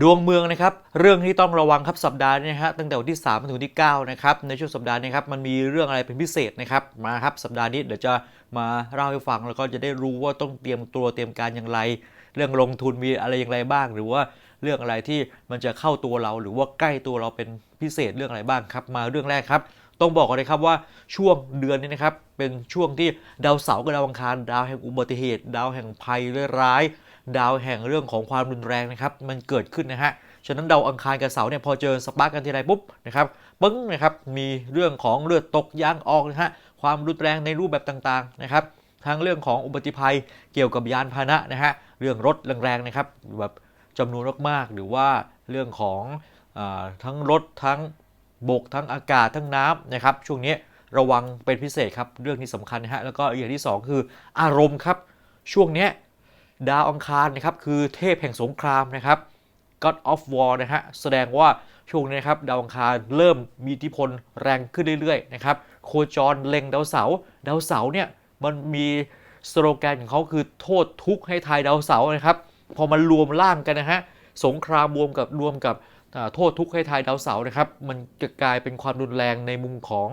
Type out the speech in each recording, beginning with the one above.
ดวงเมืองนะครับเรื่องที่ต้องระวังครับสัปดาห์นี้ฮะตั้งแต่วันที่3ถึงวันที่9นะครับในช่วงสัปดาห์นี้ครับมันมีเรื่องอะไรเป็นพิเศษนะครับมาครับสัปดาห์นี้เดี๋ยวจะมาเล่าให้ฟังแล้วก็จะได้รู้ว่าต้องเตรียมตัวเตรียมการอย่างไร เรื่องลงทุนมีอะไรอย่างไรบ้าง หรือว่าเรื่องอะไรที่มันจะเข้าตัวเรา หรือว่าใกล้ตัวเราเป็นพิเศษเรื่องอะไรบ้างครับ มาเรื่องแรกครับ ต้องบอกก่อนเลยครับว่าช่วงเดือนนี้นะครับเป็นช่วงที่ดาวเสาร์กับดาวอังคารดาวแห่งอุบัติเหตุ ดาวแห่งภัยร้าย ดาวแห่งเรื่องของความรุนแรงนะครับมันเกิดขึ้นนะฮะฉะนั้นดาวอังคารกับเสาเนี่ยพอเจอสปาร์กกันทีไรปุ๊บนะครับปึ้งนะครับมีเรื่องของเลือดตกยางออกนะฮะความรุนแรงในรูปแบบต่างๆนะครับทั้งเรื่องของอุบัติภัยเกี่ยวกับยานพาหนะนะฮะเรื่องรถแรงๆนะครับแบบจำนวนมากๆหรือว่าเรื่องของอทั้งรถทั้งบกทั้งอากาศทั้งน้ำนะครับ ช่วงนี้ระวังเป็นพิเศษครับ เรื่องนี้สำคัญนะฮะแล้วก็อย่างที่ 2 คืออารมณ์ครับ ช่วงนี้ ดาวอังคารนะครับคือเทพแห่งสงครามนะครับ God of War นะฮะแสดงว่าช่วงนี้นะครับดาวอังคารเริ่มมีอิทธิพลแรงขึ้นเรื่อยๆนะครับโคจรเล็งดาวเสาร์ดาวเสาร์เนี่ยมันมีสโลแกนของเขาคือโทษทุกข์ให้ทายดาวเสาร์นะครับพอมันรวมร่างกันนะฮะสงครามรวมกับรวมกับโทษทุกข์ให้ทายดาวเสาร์นะครับ มันจะกลายเป็นความรุนแรงในมุมของ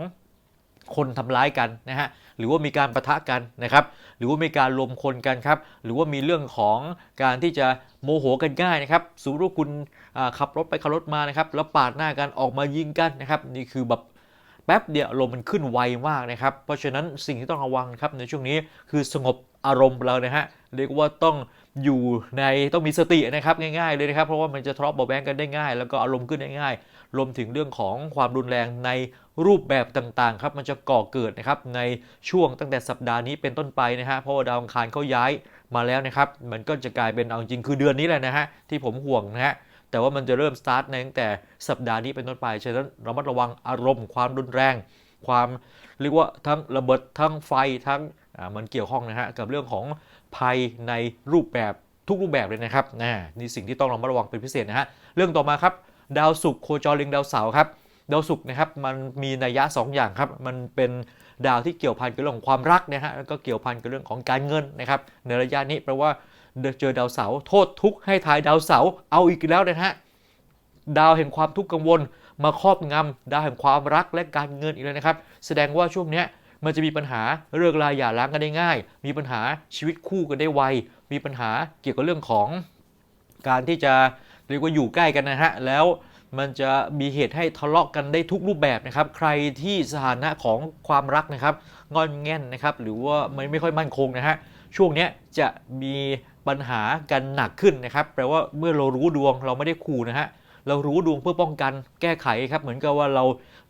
คนทำร้ายกันนะฮะหรือว่ามีการประทะกันนะครับ หรือว่ามีการรวมคนกันครับ หรือว่ามีเรื่องของการที่จะโมโหกันง่ายนะครับสมมติว่าคุณขับรถไปขับรถมานะครับแล้วปาดหน้ากันออกมายิงกันนะครับนี่คือแบบแป๊บเดียวลมณ์มันขึ้นไวมากนะครับ เพราะฉะนั้นสิ่งที่ต้องระวังครับในช่วงนี้คือสงบอารมณ์เรานะฮะเรียกว่าต้องอยู่ในต้องมีสตินะครับง่ายๆเลยนะครับ เพราะว่ามันจะทะเลาะเบาแวงกันได้ง่าย แล้วก็อารมณ์ขึ้นได้ง่าย รวมถึงเรื่องของความรุนแรงใน รูปแบบต่างๆครับมันจะก่อเกิดนะครับในช่วงตั้งแต่สัปดาห์นี้เป็นต้นไปนะฮะเพราะว่าดาวอังคารเขาย้ายมาแล้วนะครับมันก็จะกลายเป็นเอาจริงคือเดือนนี้แหละนะฮะที่ผมห่วงนะฮะแต่ว่ามันจะเริ่มสตาร์ทในตั้งแต่สัปดาห์นี้เป็นต้นไปฉะนั้นระมัดระวังอารมณ์ความรุนแรง ความเรียกว่าทั้งระเบิดทั้งไฟทั้งมันเกี่ยวข้องนะฮะกับเรื่องของภัยในรูปแบบทุกรูปแบบเลยนะครับนะนี่สิ่งที่ต้องระมัดระวังเป็นพิเศษนะฮะเรื่องต่อมาครับดาวศุกร์โคจรเล็งดาวเสาร์ครับ ดาวศุกร์นะครับมันมีนัยยะ 2 อย่างครับ มันเป็นดาวที่เกี่ยวพันกับเรื่องของความรักนะฮะแล้วก็เกี่ยวพันกับเรื่องของการเงินนะครับในระยะนี้แปลว่าเจอดาวเสาร์โทษทุกข์ให้ทายดาวเสาร์เอาอีกแล้วนะฮะดาวแห่งความทุกข์กังวล มาครอบงำดาวแห่งความรักและการเงินอีกแล้วนะครับ แสดงว่าช่วงเนี้ยมันจะมีปัญหาเรื่องรายหย่าร้างกันได้ง่าย มีปัญหาชีวิตคู่กันได้ไว มีปัญหาเกี่ยวกับเรื่องของการที่จะเรียกว่าอยู่ใกล้กันนะฮะ แล้ว มันจะมีเหตุให้ทะเลาะกันได้ทุกรูปแบบนะครับ ใครที่สถานะของความรักนะครับงอนแง่นนะครับ หรือว่ามันไม่ค่อยมั่นคงนะฮะช่วงนี้จะมีปัญหากันหนักขึ้นนะครับ แปลว่าเมื่อเรารู้ดวงเราไม่ได้ขู่นะฮะเรารู้ดวงเพื่อป้องกันแก้ไขครับ เหมือนกับว่าเรา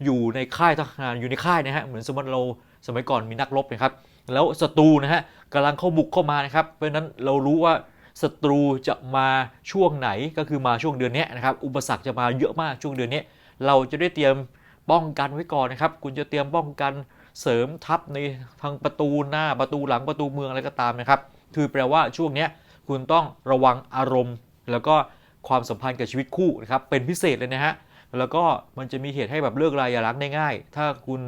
อยู่ในค่ายทหารอยู่ในค่ายนะฮะเหมือนสมมติเราสมัยก่อนมีนักรบนะครับ แล้วศัตรูนะฮะกำลังเข้าบุกเข้ามานะครับ เพราะนั้นเรารู้ว่า ศัตรูจะมาช่วงไหนก็คือมาช่วงเดือนนี้นะครับ อุปสรรคจะมาเยอะมากช่วงเดือนนี้ เราจะได้เตรียมป้องกันไว้ก่อนนะครับ คุณจะเตรียมป้องกันเสริมทัพในทางประตูหน้าประตูหลังประตูเมืองอะไรก็ตามนะครับ คือแปลว่าช่วงนี้คุณต้องระวังอารมณ์ แล้วก็ความสัมพันธ์กับชีวิตคู่นะครับเป็นพิเศษเลยนะฮะแล้วก็มันจะมีเหตุให้แบบเลิกรายอย่ารักได้ง่าย ถ้าคุณ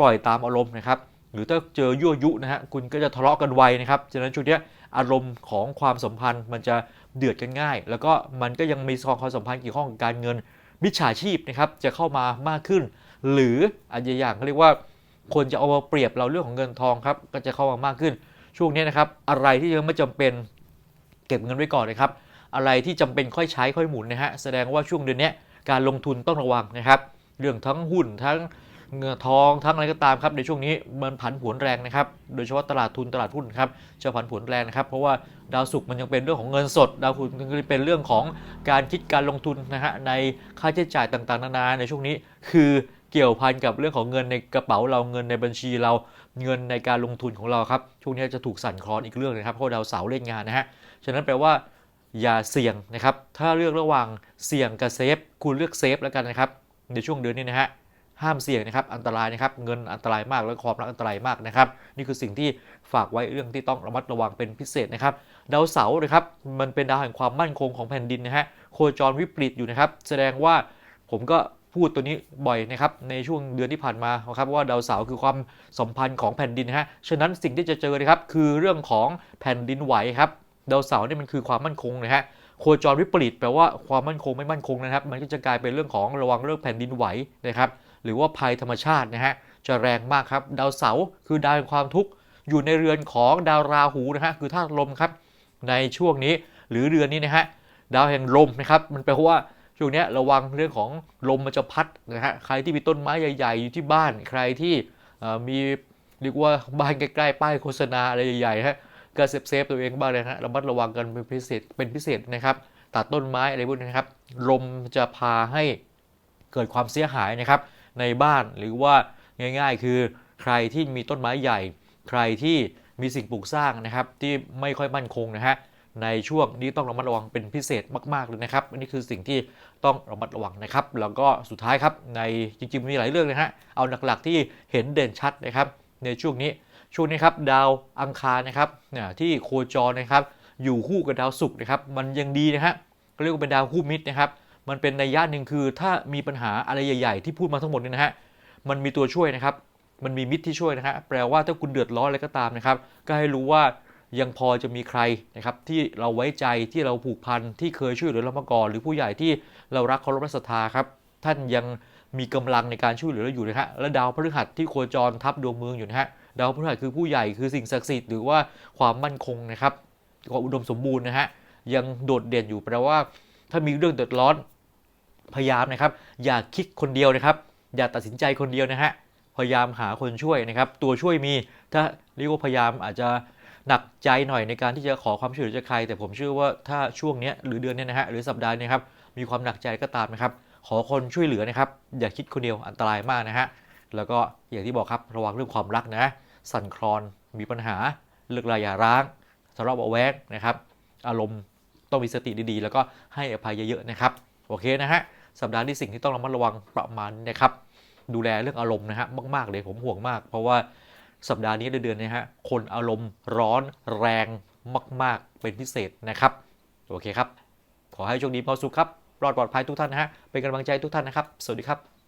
ปล่อยตามอารมณ์นะครับ หรือถ้าเจอยั่วยุนะฮะคุณก็จะทะเลาะกันไวนะครับฉะนั้นช่วงนี้อารมณ์ของความสัมพันธ์มันจะเดือดกันง่าย แล้วก็มันก็ยังมีความสัมพันธ์เกี่ยวข้องกับการเงินมิจฉาชีพนะครับจะเข้ามามากขึ้น หรืออันอย่างเขาเรียกว่า คนจะเอามาเปรียบเราเรื่องของเงินทองครับก็จะเข้ามามากขึ้น ช่วงนี้นะครับอะไรที่ยังไม่จำเป็นเก็บเงินไว้ก่อนนะครับ อะไรที่จำเป็นค่อยใช้ค่อยหมุนนะฮะแสดงว่าช่วงเดือนนี้การลงทุนต้องระวังนะครับ เรื่องทั้งหุ้นทั้ง เงินทองทั้งอะไรก็ตามครับในช่วงนี้มันผันผวนแรงนะครับโดยเฉพาะตลาดทุนตลาดหุ้นครับจะผันผวนแรงนะครับเพราะว่าดาวศุกร์มันยังเป็นเรื่องของเงินสด ดาวพุธมันก็เป็นเรื่องของการคิดการลงทุนนะฮะในค่าใช้จ่ายต่างๆนานาในช่วงนี้คือเกี่ยวพันกับเรื่องของเงินในกระเป๋าเราเงินในบัญชีเราเงินในการลงทุนของเราครับช่วงนี้จะถูกสั่นคลอนอีกเรื่องนะครับเพราะดาวเสาร์เล่นงานนะฮะฉะนั้นแปลว่าอย่าเสี่ยงนะครับ ถ้าเลือกระหว่างเสี่ยงกับเซฟ คุณเลือกเซฟแล้วกันนะครับ ในช่วงเดือนนี้นะฮะ ห้ามเสี่ยงนะครับ อันตรายนะครับ เงินอันตรายมากและความรักอันตรายมากนะครับ นี่คือสิ่งที่ฝากไว้เรื่องที่ต้องระมัดระวังเป็นพิเศษนะครับ ดาวเสาร์นะครับ มันเป็นดาวแห่งความมั่นคงของแผ่นดินนะฮะ โคจรวิปริตอยู่นะครับ แสดงว่าผมก็พูดตัวนี้บ่อยนะครับในช่วงเดือนที่ผ่านมาครับว่าดาวเสาร์คือความสัมพันธ์ของแผ่นดินนะฮะ ฉะนั้นสิ่งที่จะเจอนะครับคือเรื่องของแผ่นดินไหวครับดาวเสาร์นี่มันคือความมั่นคงนะฮะโคจรวิปริตแปลว่าความมั่นคงไม่มั่นคงนะครับ มันก็จะกลายเป็นเรื่องของระวังเรื่องแผ่นดินไหวนะครับ หรือว่าภัยธรรมชาตินะฮะจะแรงมากครับ ดาวเสาร์คือดาวแห่งความทุกข์อยู่ในเรือนของดาวราหูนะฮะคือธาตุลมครับ ในช่วงนี้หรือเดือนนี้นะฮะดาวแห่งลมนะครับมันแปลว่าช่วงนี้ระวังเรื่องของลมมันจะพัดนะฮะใครที่มีต้นไม้ใหญ่ ๆ อยู่ที่บ้านใครที่มีเรียกว่าบ้านใกล้ๆป้ายโฆษณาอะไรใหญ่ๆฮะก็เซฟเซฟตัวเองบ้างเลยนะฮะระมัดระวังกันเป็นพิเศษเป็นพิเศษนะครับตัดต้นไม้อะไรพวกนี้นะครับลมจะพาให้เกิดความเสียหายนะครับ ในบ้าน หรือว่าง่าย ๆ คือใครที่มีต้นไม้ใหญ่ ใครที่มีสิ่งปลูกสร้างนะครับ ที่ไม่ค่อยมั่นคงนะฮะในช่วงนี้ต้องระมัดระวังเป็นพิเศษมาก ๆ เลยนะครับ อันนี้คือสิ่งที่ต้องระมัดระวังนะครับ แล้วก็สุดท้ายครับในจริง ๆ มีหลายเรื่องเลยฮะเอาหลักๆที่เห็นเด่นชัดนะครับ ในช่วงนี้ช่วงนี้ครับดาวอังคารนะครับที่โคจรนะครับ อยู่คู่กับดาวศุกร์นะครับ มันยังดีนะฮะเรียกว่าเป็นดาวคู่มิตรนะครับ มันเป็นในยยะหนึ่งคือ ถ้ามีปัญหาอะไรใหญ่ๆ ที่พูดมาทั้งหมดเนี่ยนะฮะมันมีตัวช่วยนะครับ มันมีมิตรที่ช่วยนะฮะแปลว่าถ้าคุณเดือดร้อนอะไรก็ตามนะครับ ก็ให้รู้ว่ายังพอจะมีใครนะครับที่เราไว้ใจที่เราผูกพันที่เคยช่วยเหลือเรามาก่อนหรือผู้ใหญ่ที่เรารักเคารพและศรัทธาครับท่านยังมีกำลังในการช่วยเหลือเราอยู่นะฮะและดาวพฤหัสที่โคจรทับดวงเมืองอยู่นะฮะดาวพฤหัสคือผู้ใหญ่คือสิ่งศักดิ์สิทธิ์หรือว่าความมั่นคงนะครับความอุดมสมบูรณ์นะฮะยังโดดเด่นอยู่แปลว่า ถ้ามีเรื่องเดือดร้อนพยายามนะครับ อย่าคิดคนเดียวนะครับ อย่าตัดสินใจคนเดียวนะฮะพยายามหาคนช่วยนะครับ ตัวช่วยมีถ้าเรียกว่าพยายามอาจจะหนักใจหน่อยในการที่จะขอความช่วยเหลือจากใคร แต่ผมเชื่อว่าถ้าช่วงนี้หรือเดือนนี้นะฮะหรือสัปดาห์นี้ครับมีความหนักใจก็ตามนะครับ ขอคนช่วยเหลือนะครับ อย่าคิดคนเดียวอันตรายมากนะฮะแล้วก็อย่างที่บอกครับระวังเรื่องความรักนะสั่นคลอนมีปัญหาเลิกลาอย่าร้างทะเลาะเบาแวงนะครับ อารมณ์ ต้องมีสติดีๆ แล้วก็ให้อภัยเยอะๆนะครับโอเคนะฮะสัปดาห์นี้สิ่งที่ต้องระมัดระวังประมาณนี้นะครับดูแลเรื่องอารมณ์นะฮะมากๆเลยผมห่วงมาก เพราะว่าสัปดาห์นี้เดือนๆนี้ฮะคนอารมณ์ร้อนแรงมาก ๆ เป็นพิเศษนะครับโอเคครับ ขอให้โชคดีพอสุขครับปลอดปลอดภัยทุกท่านนะฮะเป็นกำลังใจทุกท่านนะครับ สวัสดีครับ